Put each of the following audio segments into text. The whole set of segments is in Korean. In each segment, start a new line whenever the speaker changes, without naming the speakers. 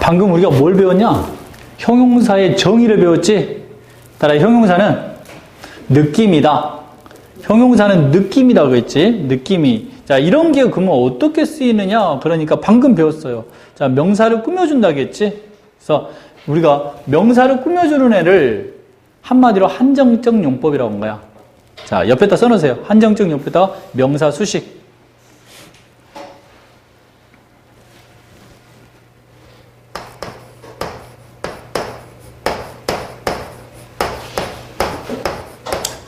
방금 우리가 뭘 배웠냐? 형용사의 정의를 배웠지? 따라 형용사는 느낌이다. 형용사는 느낌이다 그랬지? 느낌이. 자, 이런 게 그러면 어떻게 쓰이느냐? 그러니까 방금 배웠어요. 자, 명사를 꾸며준다겠지? 그래서 우리가 명사를 꾸며주는 애를 한마디로 한정적 용법이라고 한 거야. 자, 옆에다 써놓으세요. 한정적 용법에다 명사 수식.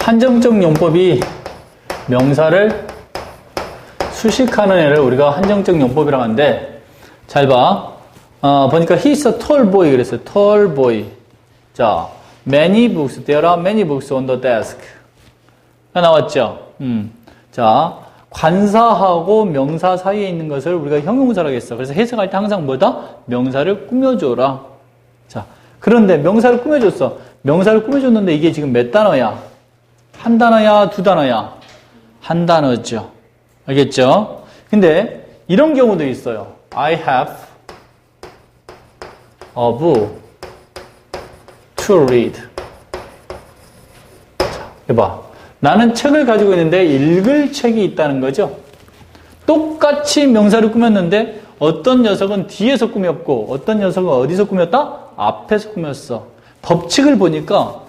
한정적 용법이 명사를 수식하는 애를 우리가 한정적 용법이라고 하는데 잘 봐. 어, 보니까 he's a tall boy 그랬어요. tall boy. 자, many books. There are many books on the desk. 가 나왔죠. 음. 자, 관사하고 명사 사이에 있는 것을 우리가 형용사라고 했어. 그래서 해석할 때 항상 뭐다? 명사를 꾸며줘라. 자, 그런데 명사를 꾸며줬어. 명사를 꾸며줬는데 이게 지금 몇 단어야? 한 단어야, 두 단어야? 한 단어죠. 알겠죠? 근데 이런 경우도 있어요. I have a book to read. 자, 해봐. 나는 책을 가지고 있는데 읽을 책이 있다는 거죠. 똑같이 명사를 꾸몄는데 어떤 녀석은 뒤에서 꾸몄고 어떤 녀석은 어디서 꾸몄다? 앞에서 꾸몄어. 법칙을 보니까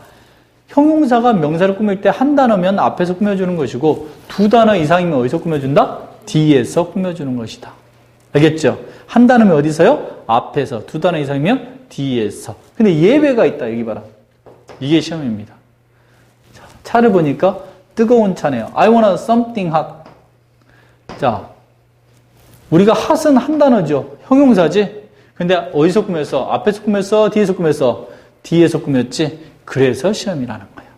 형용사가 명사를 꾸밀 때 한 단어면 앞에서 꾸며주는 것이고 두 단어 이상이면 어디서 꾸며준다? 뒤에서 꾸며주는 것이다. 알겠죠? 한 단어면 어디서요? 앞에서. 두 단어 이상이면 뒤에서. 근데 예외가 있다. 여기 봐라. 이게 시험입니다. 자, 차를 보니까 뜨거운 차네요. I want something hot. 자, 우리가 hot은 한 단어죠. 형용사지. 근데 어디서 꾸몄어? 앞에서 꾸몄어? 뒤에서 꾸몄어? 뒤에서 꾸몄지. 그래서 시험이라는 거예요.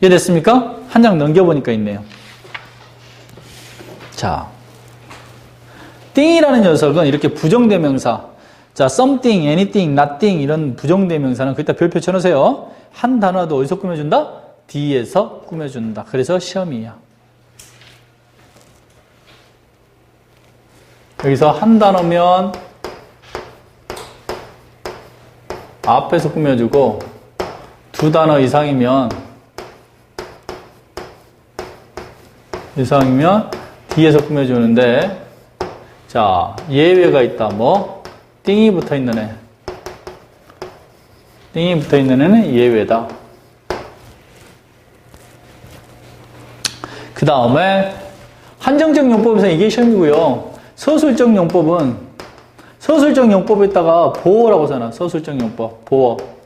이해됐습니까? 한 장 넘겨보니까 있네요. 자, 띵이라는 녀석은 이렇게 부정대명사, 자, something, anything, nothing 이런 부정대명사는 그기다 별표 쳐놓으세요. 한 단어도 어디서 꾸며준다? 뒤에서 꾸며준다. 그래서 시험이야. 여기서 한 단어면 앞에서 꾸며주고 두 단어 이상이면 이상이면 뒤에서 꾸며주는데 자 예외가 있다. 뭐 띵이 붙어 있는 애. 띵이 붙어 있는 애는 예외다. 그 다음에 한정적 용법에서 이게 시험이고요. 서술적 용법은 서술적 용법에다가 보어라고 써놔. 서술적 용법 보어.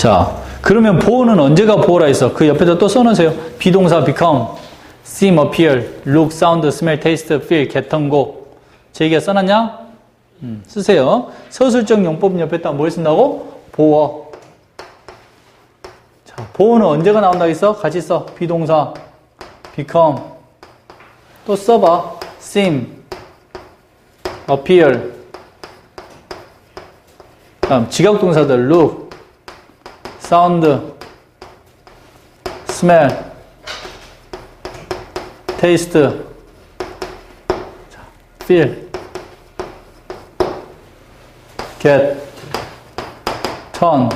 자, 그러면 보어는 언제가 보어라 했어? 그 옆에다 또 써놓으세요. 비동사 become, seem, appear, look, sound, smell, taste, feel, get, on, go. 제 얘기가 써놨냐? 음, 쓰세요. 서술적 용법 옆에다 뭘 쓴다고? 보어. 자, 보어는 언제가 나온다 했어? 같이 써. 비동사 become. 또 써봐. seem, appear, 다음 지각 동사들 look, smell, taste, 자, feel, get, turn,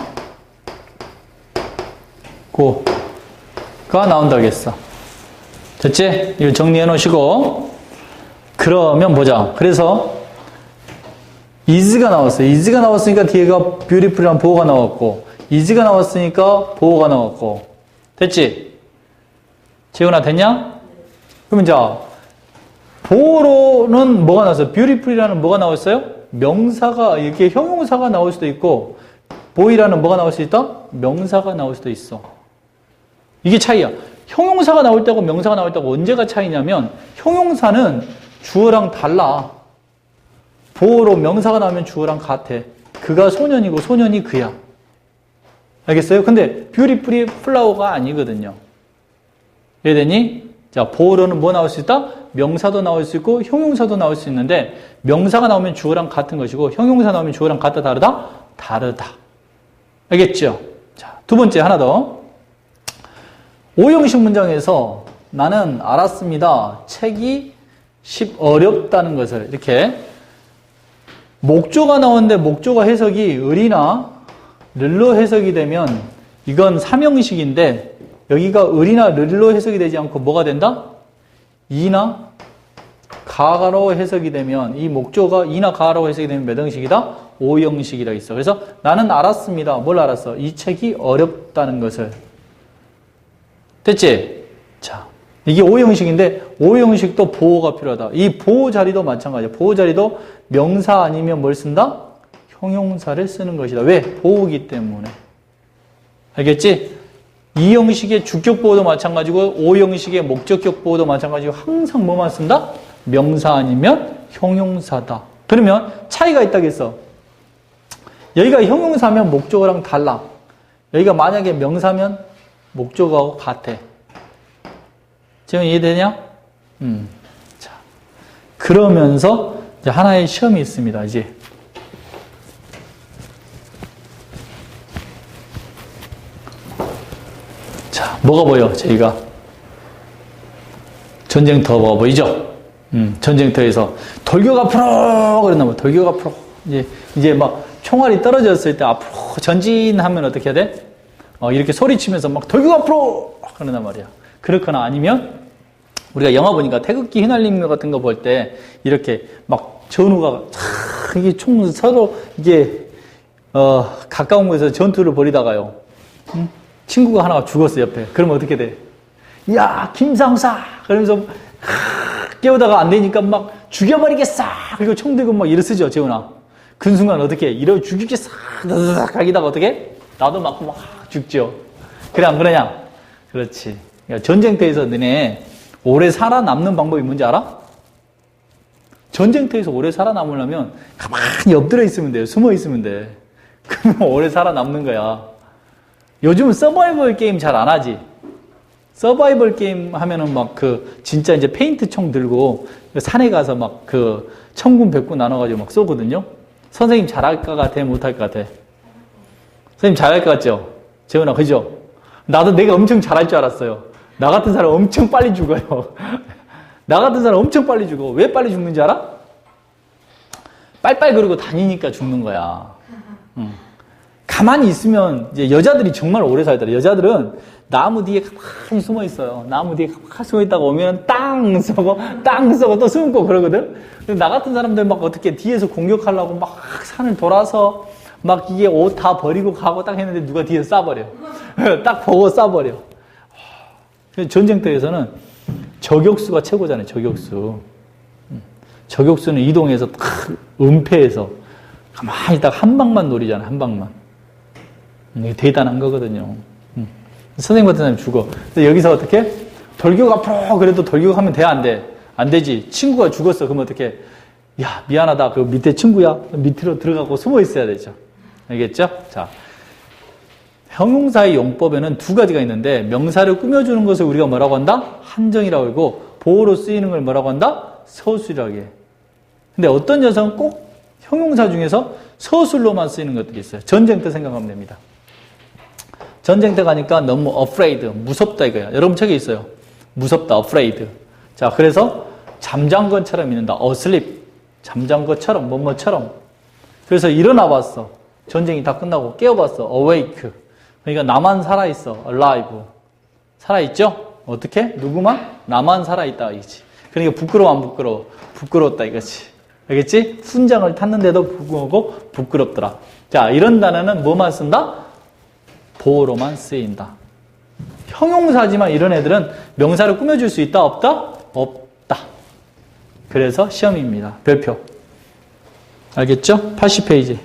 go가 나온다겠어. 됐지? 이거 정리해 놓으시고 그러면 보자. 그래서 is가 나왔어요. is가 나왔으니까 뒤에가 beautiful이란 보호가 나왔고, is가 나왔으니까 보호가 나왔고. 됐지? 재훈아, 됐냐? 그러면 자, 보호로는 뭐가 나왔어요? beautiful이라는 뭐가 나왔어요? 명사가, 이렇게 형용사가 나올 수도 있고, 보이라는 뭐가 나올 수 있다? 명사가 나올 수도 있어. 이게 차이야. 형용사가 나올 때고 명사가 나올 때고 언제가 차이냐면, 형용사는 주어랑 달라. 보호로 명사가 나오면 주어랑 같아. 그가 소년이고 소년이 그야. 알겠어요? 근데 뷰티풀이 플라워가 아니거든요. 이해되니? 자, 보호로는 뭐 나올 수 있다? 명사도 나올 수 있고 형용사도 나올 수 있는데 명사가 나오면 주어랑 같은 것이고 형용사 나오면 주어랑 같다 다르다? 다르다. 알겠죠? 자, 두 번째 하나 더. 오형식 문장에서 나는 알았습니다. 책이 쉽 어렵다는 것을 이렇게 목조가 나오는데 목조가 해석이 을이나 르로 해석이 되면 이건 삼형식인데 여기가 을이나 르로 해석이 되지 않고 뭐가 된다? 이나 가로 해석이 되면 이 목조가 이나 가로 해석이 되면 몇 형식이다? 오형식이라 있어. 그래서 나는 알았습니다. 뭘 알았어? 이 책이 어렵다는 것을. 됐지? 자, 이게 오형식인데 오형식도 보호가 필요하다. 이 보호 자리도 마찬가지야. 보호 자리도 명사 아니면 뭘 쓴다? 형용사를 쓰는 것이다. 왜? 보호기 때문에. 알겠지? 이 형식의 주격 보호도 마찬가지고 오 형식의 목적격 보호도 마찬가지고 항상 뭐만 쓴다? 명사 아니면 형용사다. 그러면 차이가 있다겠어. 여기가 형용사면 목적어랑 달라. 여기가 만약에 명사면 목적어하고 같아. 지금 이해되냐? 음. 자. 그러면서 이제 하나의 시험이 있습니다, 이제. 자, 뭐가 보여, 저희가? 전쟁터가 보이죠? 음, 전쟁터에서 돌격 앞으로! 그랬나 봐. 돌격 앞으로. 이제, 이제 막 총알이 떨어졌을 때 앞으로 전진하면 어떻게 해야 돼? 어, 이렇게 소리치면서 막 돌격 앞으로! 그러단 말이야. 그렇거나 아니면 우리가 영화 보니까 태극기 휘날림 같은 거 볼 때 이렇게 막 전우가 촥 이게 총 서로 이게 어, 가까운 곳에서 전투를 벌이다가요. 음? 친구가 하나가 죽었어 옆에. 그러면 어떻게 돼? 야 김상사 그러면서 하, 깨우다가 안 되니까 막 죽여버리겠어. 그리고 총 들고 막 이러 쓰죠 재훈아. 그 순간 어떻게 이러 죽이겠어. 가기다가 어떻게 나도 맞고 막 죽죠. 그래 안 그러냐? 그렇지. 그러니까 전쟁터에서 너네 오래 살아남는 방법이 뭔지 알아? 전쟁터에서 오래 살아남으려면 가만히 엎드려 있으면 돼요. 숨어 있으면 돼. 그러면 오래 살아남는 거야. 요즘은 서바이벌 게임 잘 안 하지? 서바이벌 게임 하면은 막 그 진짜 이제 페인트 총 들고 산에 가서 막 그 천군 백군 나눠가지고 막 쏘거든요. 선생님 잘할 것 같아? 못할 것 같아? 선생님 잘할 것 같죠? 재훈아, 그죠? 나도 내가 엄청 잘할 줄 알았어요. 나 같은 사람 엄청 빨리 죽어요. 나 같은 사람 엄청 빨리 죽어. 왜 빨리 죽는지 알아? 빨빨 그러고 다니니까 죽는 거야. 응. 가만히 있으면 이제 여자들이 정말 오래 살더라. 여자들은 나무 뒤에 가만히 숨어 있어요. 나무 뒤에 가만히 숨어 있다가 오면 땅 쏘고 땅 쏘고 또 숨고 그러거든. 근데 나 같은 사람들 막 어떻게 뒤에서 공격하려고 막 산을 돌아서 막 이게 옷 다 버리고 가고 딱 했는데 누가 뒤에서 쏴버려. 딱 보고 쏴버려. 전쟁터에서는 저격수가 최고잖아요. 저격수. 저격수는 이동해서 탁 은폐해서 가만히 딱 한 방만 노리잖아요. 한 방만. 이게 대단한 거거든요. 음. 선생님 같은 사람이 죽어. 근데 여기서 어떻게? 돌격 앞으로 그래도 돌격하면 돼? 안 돼? 안 되지. 친구가 죽었어. 그럼 어떻게? 야, 미안하다. 그 밑에 친구야. 밑으로 들어가고 숨어 있어야 되죠. 알겠죠? 자. 형용사의 용법에는 두 가지가 있는데 명사를 꾸며주는 것을 우리가 뭐라고 한다? 한정이라고 하고 보호로 쓰이는 걸 뭐라고 한다? 서술이라고 해. 근데 어떤 녀석은 꼭 형용사 중에서 서술로만 쓰이는 것들이 있어요. 전쟁터 생각하면 됩니다. 전쟁터 가니까 너무 afraid, 무섭다 이거야. 여러분 책에 있어요. 무섭다, afraid. 자, 그래서 잠잔 것처럼 있는다. asleep. 잠잔 것처럼, 뭐뭐처럼. 그래서 일어나 봤어. 전쟁이 다 끝나고 깨어봤어. awake. 그러니까 나만 살아있어. alive. 살아있죠? 어떻게? 누구만? 나만 살아있다. 이거지. 그러니까 부끄러워, 안 부끄러워? 부끄러웠다. 이거지. 알겠지? 훈장을 탔는데도 불구하고 부끄럽더라. 자, 이런 단어는 뭐만 쓴다? 보호로만 쓰인다. 형용사지만 이런 애들은 명사를 꾸며줄 수 있다? 없다? 없다. 그래서 시험입니다. 별표. 알겠죠? 80페이지.